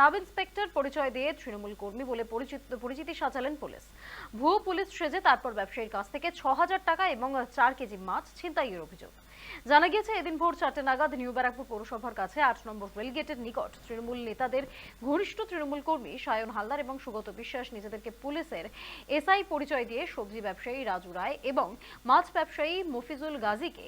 Sub inspector পরিচয় দিয়ে তৃণমূল কর্মী বলে পরিচিত পরিচিতি সাজালেন পুলিশ। ভুয়ো পুলিশ সেজে তারপর ব্যবসায়ীর কাছ থেকে ছ হাজার টাকা এবং চার কেজি মাছ ছিনতাইয়ের অভিযোগ। জানা গিয়েছে, এদিন ভোর চারটে নাগাদ নিউ ব্যারাকপুর পৌরসভার কাছে আট নম্বর রেলগেটের নিকট তৃণমূল নেতাদের ঘনিষ্ঠ তৃণমূল কর্মী সায়ন হালদার এবং সুগত বিশ্বাস নিজেদেরকে পুলিশের এসআই পরিচয় দিয়ে সবজি ব্যবসায়ী রাজু রায় এবং মাছ ব্যবসায়ী মফিজুল গাজীকে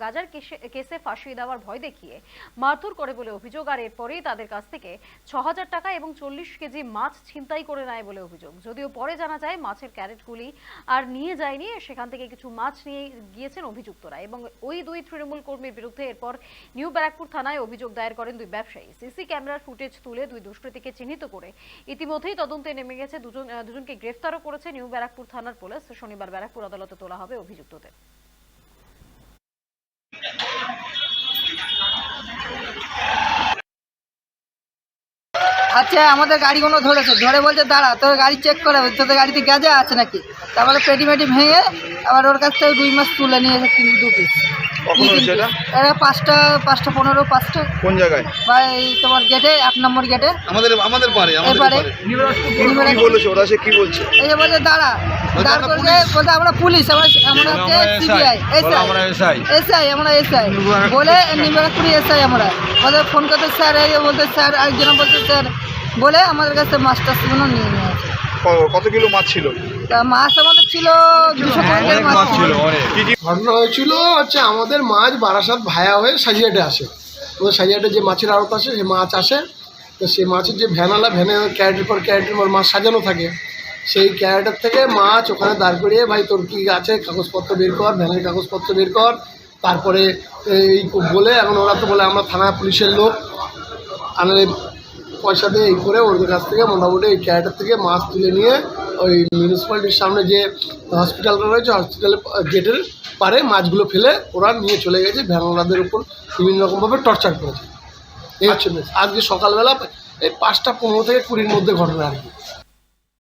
গাজার কেসে- কেসে ফাঁসি দেওয়ার ভয় দেখিয়ে মারধর করে বলে অভিযোগ, আর এরপরেই তাদের কাছ থেকে ছ হাজার টাকা এবং চল্লিশ কেজি মাছ ছিনতাই করে নেয় বলে অভিযোগ। যদিও পরে জানা যায়, মাছের ক্যারেটগুলি আর নিয়ে যায়নি, সেখান থেকে কিছু মাছ নিয়ে গিয়েছেন অভিযুক্তরা এবং ওই দুই তৃণমূল কর্মীর বিরুদ্ধে এরপর নিউ ব্যারাকপুর থানায় অভিযোগ দায়ের করেন দুই ব্যবসায়ী। সিসি ক্যামেরার ফুটেজ তুলে দুই দুষ্কৃতীকে চিহ্নিত করে ইতিমধ্যেই তদন্তে নেমে গেছে দুজন দুজনকে গ্রেফতারও করেছে নিউ ব্যারাকপুর থানার পুলিশ। শনিবার ব্যারাকপুর আদালতে তোলা হবে অভিযুক্তদের। আচ্ছা আমাদের গাড়িগুলো ধরেছে। ধরে বলছে দাঁড়া তোর গাড়ি চেক করে তোদের গাড়িতে গ্যাজে আছে নাকি? তারপরে পেটি মেটি ভেঙে আবার ওর কাছ থেকে দুই মাস তুলে নিয়ে এসে তিন দু পিস এটা? পাঁচটা পাঁচটা পনেরো পাঁচটা। কোন জায়গায়? বা এই তোমার গেটে এক নম্বর গেটে আমাদের আমাদের পারে আমাদের এবারে পারে কি বলেছে ওরা সে কি বলছে? এই যে বলছে দাঁড়া দাঁড় আমরা করে বলতে আমরা পুলিশ আমরা আমরা হচ্ছে সিবিআই এসআই। এসআই। আমরা এসআই। বলে নিবারপুরি এসআই আমরা। ওদের ফোন করতে স্যার এই বলতে স্যার একজন বলতে স্যার বলে আমাদের কাছে মাস্টারগুলো নিয়ে নিয়েছে কত কিলো মাছ ছিল? তা মাছ আমাদের ছিল দুশো মাছ ছিল ঘটনা হয়েছিল হচ্ছে আমাদের মাছ বারাসাত ভায়া হয়ে সাজিয়াটে আসে। ওদের সাজিয়াটে যে মাছের আড়ত আসে সে মাছ আসে। তো সেই মাছের যে ভ্যানালা ভ্যানে ক্যারেটের পর ক্যারেটের পর মাছ সাজানো থাকে। সেই ক্যারেটার থেকে মাছ ওখানে দাঁড় করিয়ে ভাই তোর কী আছে? কাগজপত্র বের কর ভ্যানের কাগজপত্র বের কর। তারপরে এই বলে, এখন ওরা তো বলে আমরা থানা পুলিশের লোক। আনলে পয়সা দিয়ে এই করে ওদের কাছ থেকে মোটামুটি এই ক্যারেটার থেকে মাছ তুলে নিয়ে ওই মিউনিসিপ্যালিটির সামনে যে হসপিটালটা রয়েছে হসপিটালে গেটের পারে মাছগুলো ফেলে ওরা নিয়ে চলে গেছে, ভ্যানওয়ালাদের উপর বিভিন্ন রকমভাবে টর্চার করেছে। এই হচ্ছে আজকে সকালবেলা এই পাঁচটা পনেরো থেকে কুড়ির মধ্যে ঘটনা আর কি।